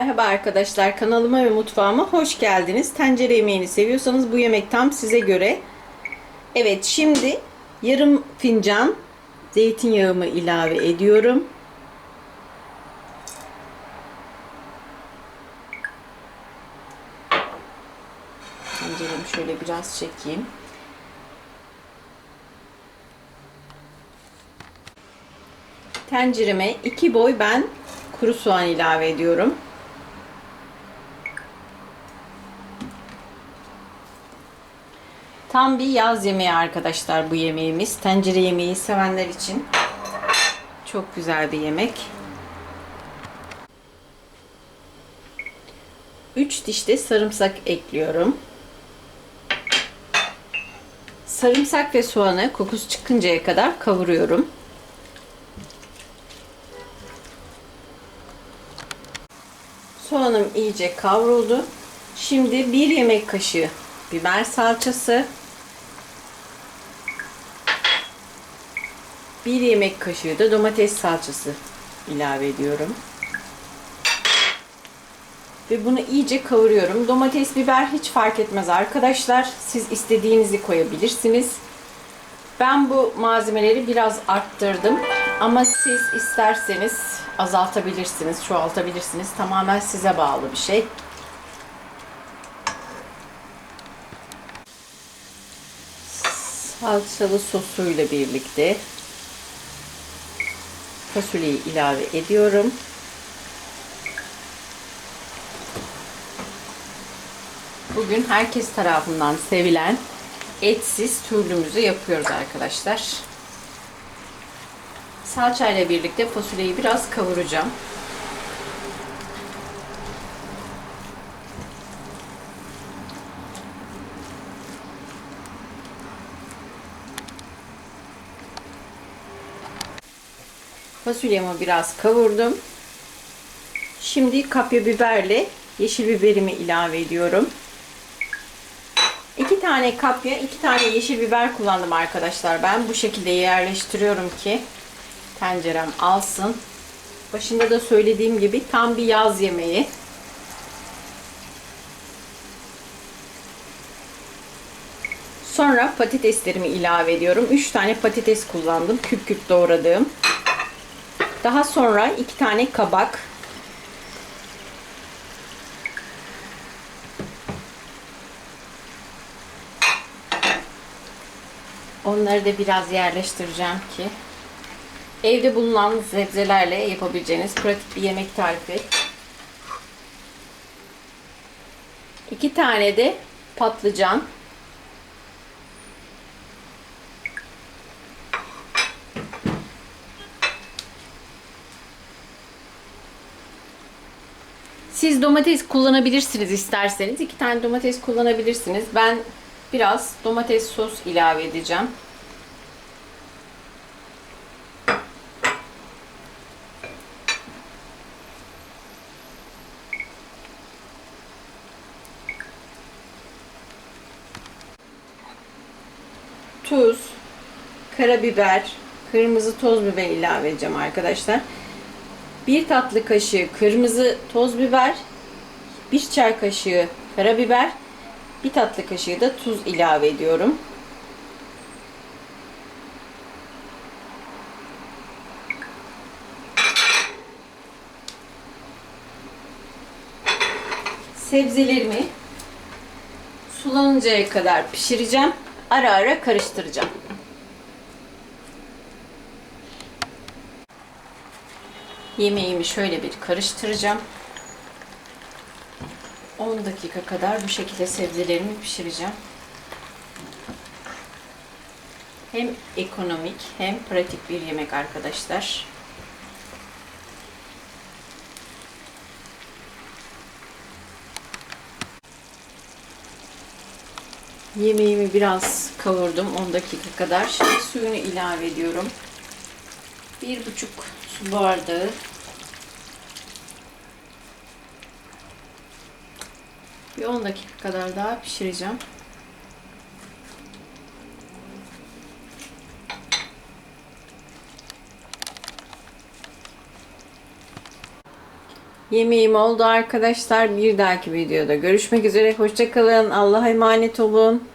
Merhaba arkadaşlar kanalıma ve mutfağıma hoş geldiniz. Tencere yemeğini seviyorsanız bu yemek tam size göre. Evet şimdi yarım fincan zeytinyağımı ilave ediyorum. Tenceremi şöyle biraz çekeyim. Tencereme iki boy ben kuru soğan ilave ediyorum. Tam bir yaz yemeği arkadaşlar bu yemeğimiz. Tencere yemeği sevenler için çok güzel bir yemek. 3 diş de sarımsak ekliyorum. Sarımsak ve soğanı kokusu çıkıncaya kadar kavuruyorum. Soğanım iyice kavruldu. Şimdi bir yemek kaşığı biber salçası, bir yemek kaşığı da domates salçası ilave ediyorum. Ve bunu iyice kavuruyorum. Domates, biber hiç fark etmez arkadaşlar. Siz istediğinizi koyabilirsiniz. Ben bu malzemeleri biraz arttırdım. Ama siz isterseniz azaltabilirsiniz, çoğaltabilirsiniz. Tamamen size bağlı bir şey. Salçalı sosuyla birlikte fasulyeyi ilave ediyorum. Bugün herkes tarafından sevilen etsiz türlümüzü yapıyoruz arkadaşlar. Salça ile birlikte fasulyeyi biraz kavuracağım. Fasulyemi biraz kavurdum. Şimdi kapya biberle yeşil biberimi ilave ediyorum. İki tane kapya, iki tane yeşil biber kullandım arkadaşlar. Ben bu şekilde yerleştiriyorum ki tencerem alsın. Başında da söylediğim gibi tam bir yaz yemeği. Sonra patateslerimi ilave ediyorum. 3 tane patates kullandım. Küp küp doğradığım. Daha sonra 2 tane kabak. Onları da biraz yerleştireceğim ki evde bulunan sebzelerle yapabileceğiniz pratik bir yemek tarifi. İki tane de patlıcan. Siz domates kullanabilirsiniz isterseniz. iki tane domates kullanabilirsiniz. Ben biraz domates sos ilave edeceğim. Tuz, karabiber, kırmızı toz biber ilave edeceğim arkadaşlar. Bir tatlı kaşığı kırmızı toz biber, bir çay kaşığı karabiber, bir tatlı kaşığı da tuz ilave ediyorum. Sebzelerimi sulanıncaya kadar pişireceğim. Ara ara karıştıracağım. Yemeğimi şöyle bir karıştıracağım. 10 dakika kadar bu şekilde sebzelerimi pişireceğim. Hem ekonomik hem pratik bir yemek arkadaşlar. Yemeğimi biraz kavurdum 10 dakika kadar. Şimdi suyunu ilave ediyorum. Bir buçuk su bardağı Bir 10 dakika kadar daha pişireceğim. Yemeğim oldu arkadaşlar. Bir dahaki videoda görüşmek üzere. Hoşçakalın. Allah'a emanet olun.